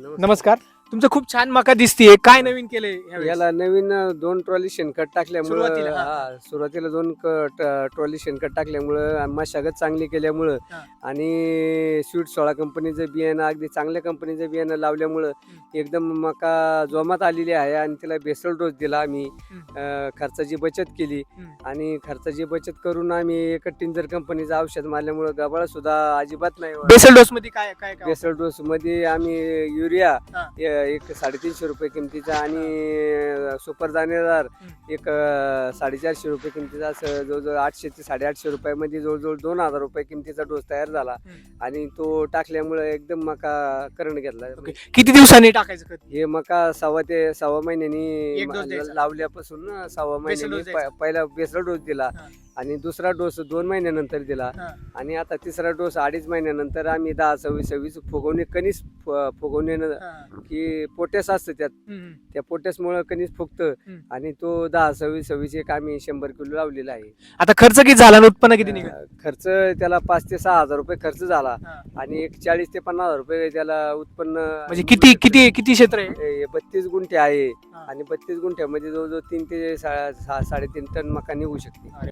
नमस्कार. तुमचं खूप छान मका दिसतीये काय नवीन केलंय यावेळेस? याला नवीन अ, दोन ट्रॉली शेणखत टाकल्यामुळं सुरुवातीला, हा. हा, सुरुवातीला दोन क- ट- ट्रॉली शेणखत टाकल्यामुळं आणि मशागत चांगली केल्यामुळं हा. आणि स्वीट सोळा कंपनीचं बियाणं अगदी चांगल्या कंपनीचं बियाणं लावल्यामुळं एकदम मका जोमात आलेली आहे आणि तिला बेसल डोस दिला आम्ही. अ, खर्चाची बचत केली. आणि खर्चाची बचत करून आम्ही एक टिंजर कंपनीचं औषध मारल्यामुळं गबाळ सुद्धा अजिबात नाही बेसल डोस मध्ये काय काय काय बेसल डोस मध्ये आम्ही युरिया हा. एक साडेतीनशे रुपये किमतीचा आणि सुपर दाणेदार. एक साडेचारशे रुपये किमतीचा असं जवळजवळ आठशे ते साडेआठशे रुपयामध्ये जवळजवळ दोन हजार रुपये किमतीचा डोस तयार झाला. आणि तो टाकल्यामुळे एकदम मका करण घेतला. किती दिवसांनी टाकायचं खत हे मका सव्वा ते सव्वा महिन्यानी. लावल्यापासून सव्वा महिन्यानी पहिला बेसरा डोस दिला. आणि दुसरा डोस दोन महिन्यानंतर दिला. आणि आता तिसरा डोस अडीच महिन्यानंतर आम्ही दहा सव्वीस सव्वीस फुगवणे कणीस फ- फुगवण्यानं हा. की पोटॅस असतं त्यात. त्या पोटॅसमुळे कणीस फुगतं. आणि तो दहा सव्वीस सव्वीस एक आम्ही शंभर किलो लावलेला आहे आता खर्च किती झाला उत्पन्न किती खर्च त्याला पाच ते सहा हजार रुपये खर्च झाला. आणि एक चाळीस ते पन्नास हजार रुपये त्याला उत्पन्न म्हणजे किती किती किती क्षेत्र आहे बत्तीस गुंठे आहे. आणि बत्तीस गुंठ्यामध्ये जवळजवळ तीन ते साडेतीन टन मका निघू शकते